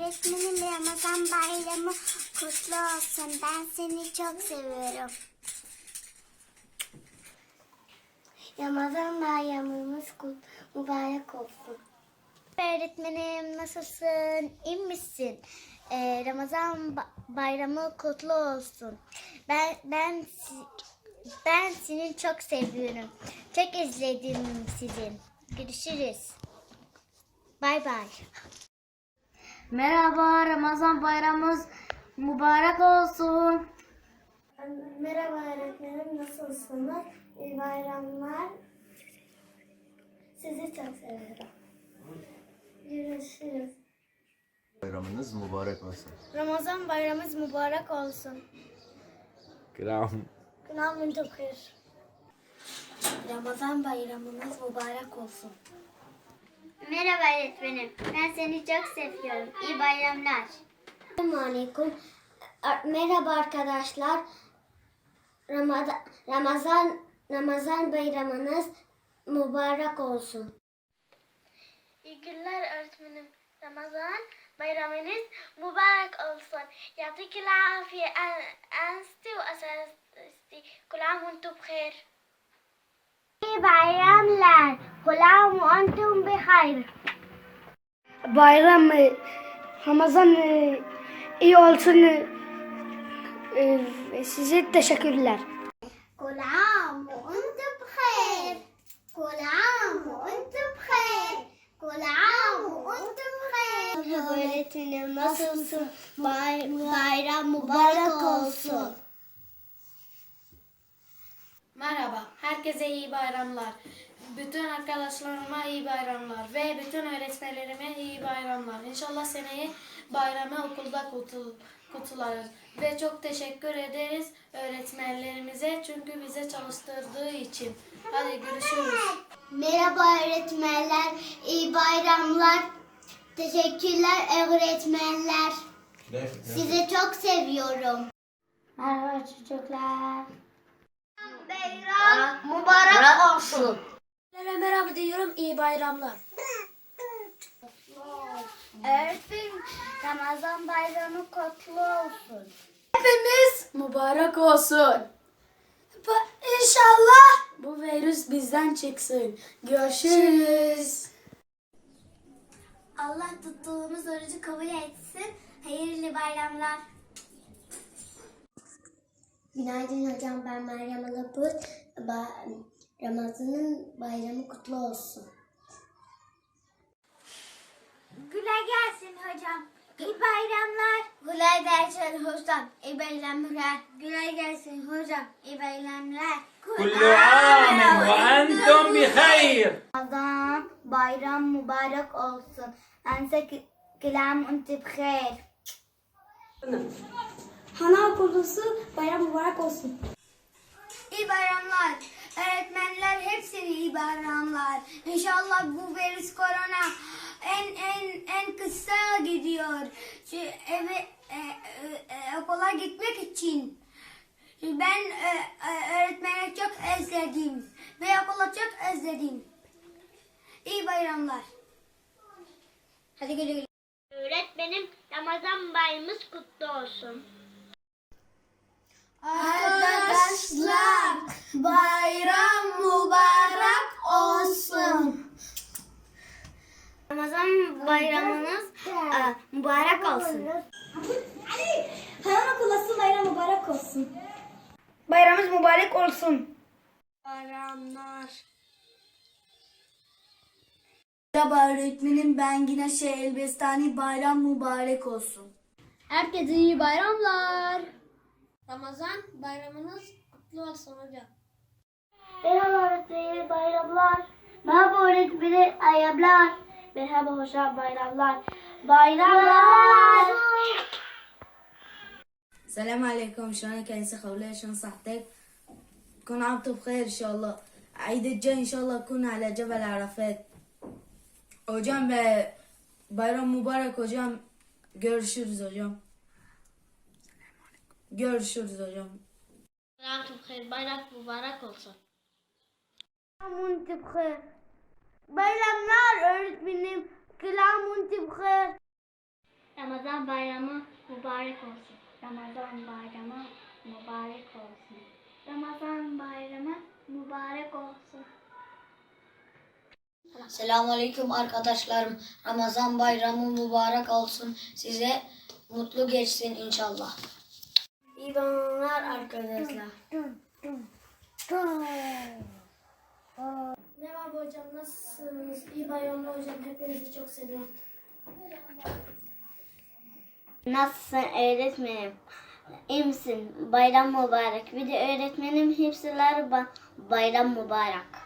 Öğretmenim Ramazan bayramı kutlu olsun. Ben seni çok seviyorum. Ramazan bayramımız kut, mübarek olsun. Öğretmenim nasılsın? İyi misin? Ee, Ramazan ba- bayramı kutlu olsun. Ben ben ben seni çok seviyorum. Çok izledim sizin. Görüşürüz. Bay bay. Merhaba, Ramazan bayramımız mübarek olsun. Merhaba öğretmenim, nasılsınız? İyi bayramlar. Sizi çok seviyorum. Görüşürüz. Bayramınız mübarek olsun. Ramazan bayramımız mübarek olsun. Kram. Günahın tıkır. Ramazan bayramınız mübarek olsun. Merhaba öğretmenim. Ben seni çok seviyorum. İyi bayramlar. Selamünaleyküm. Merhaba arkadaşlar. Ramazan Ramazan Ramazan bayramınız mübarek olsun. İyi günler öğretmenim. Ramazan bayramınız mübarek olsun. Yatıkla afiyet. Ensti ve esasti. Kulam untum khair bayramlar. Kulağım antum bihayr. Bayram Ramazan iyi olsun. Ee, size teşekkürler. Kulağım antum bihayr. Kulağım antum bihayr. Kulağım antum bihayr. Merhaba öğretmenim nasılsın? Bay bayram mübarek olsun. Merhaba, herkese iyi bayramlar. Bütün arkadaşlarıma iyi bayramlar ve bütün öğretmenlerime iyi bayramlar. İnşallah seneye bayramı okulda kutul, kutlarız. Ve çok teşekkür ederiz öğretmenlerimize çünkü bize çalıştırdığı için. Hadi görüşürüz. Merhaba öğretmenler, iyi bayramlar. Teşekkürler öğretmenler. Sizi çok seviyorum. Merhaba çocuklar. Bayram mübarek olsun. Merhaba diyorum, iyi bayramlar. Öğretmenim Ramazan bayramı kutlu olsun. Hepimiz mübarek olsun. İnşallah bu virüs bizden çıksın. Görüşürüz. Allah tuttuğumuz orucu kabul etsin. Hayırlı bayramlar. Günaydın hocam ben Meryem Alaput. Ramazan'ın bayramı kutlu olsun. Güle gelsin hocam. İyi bayramlar. Güle gelsin hocam. İyi bayramlar. Güle gelsin hocam. İyi bayramlar. Kullu amin ve entum bi hayr. Ramazan bayram mübarek olsun. Ense kelam unti bi hayr. Hana okulusu bayram mübarek olsun. İyi bayramlar. Öğretmenler hepsine iyi bayramlar. İnşallah bu virüs korona en en en kısa gidiyor. Şu eve e, e, e, okula gitmek için. Ben e, e, öğretmeni çok özledim ve okula çok özledim. İyi bayramlar. Hadi güle güle. Öğretmenim Ramazan bayramımız kutlu olsun. Arkadaşlar bayram mübarek olsun. Ramazan bayramınız e, mübarek olsun. Hayvan okulası bayram mübarek olsun. Bayramımız mübarek olsun. Bayramlar. Merhaba öğretmenim ben Güneşe Elbestani bayram mübarek olsun. Herkese iyi bayramlar. Ramazan bayramınız kutlu olsun hocam. Merhaba öğretmenim bayramlar. Merhaba öğretmenim ayablar. Merhaba hocam bayramlar. Bayramlar. السلام عليكم شلونك يا انسة خولية شلون صحتك كون عمتوا بخير ان شاء الله عيد الجاي ان شاء الله كون على جبل عرفات hocam ve bayram mübarek hocam görüşürüz hocam Görüşürüz hocam. Bayramın hayır, bayrak mübarek olsun. Bayramın hayır. Bayramlar öğretmenim. Kılamun hayır. Ramazan bayramı mübarek olsun. Ramazan bayramı mübarek olsun. Ramazan bayramı mübarek olsun. Selamun Aleyküm arkadaşlarım. Ramazan bayramı mübarek olsun. Size mutlu geçsin inşallah. İyi bayramlar arkadaşlar. Merhaba hocam nasılsınız? İyi bayramlar hocam. Hepinizi çok seviyorum. Nasılsın öğretmenim? İyi misin? Bayram mübarek. Bir de öğretmenim hepsiler ba- bayram mübarek.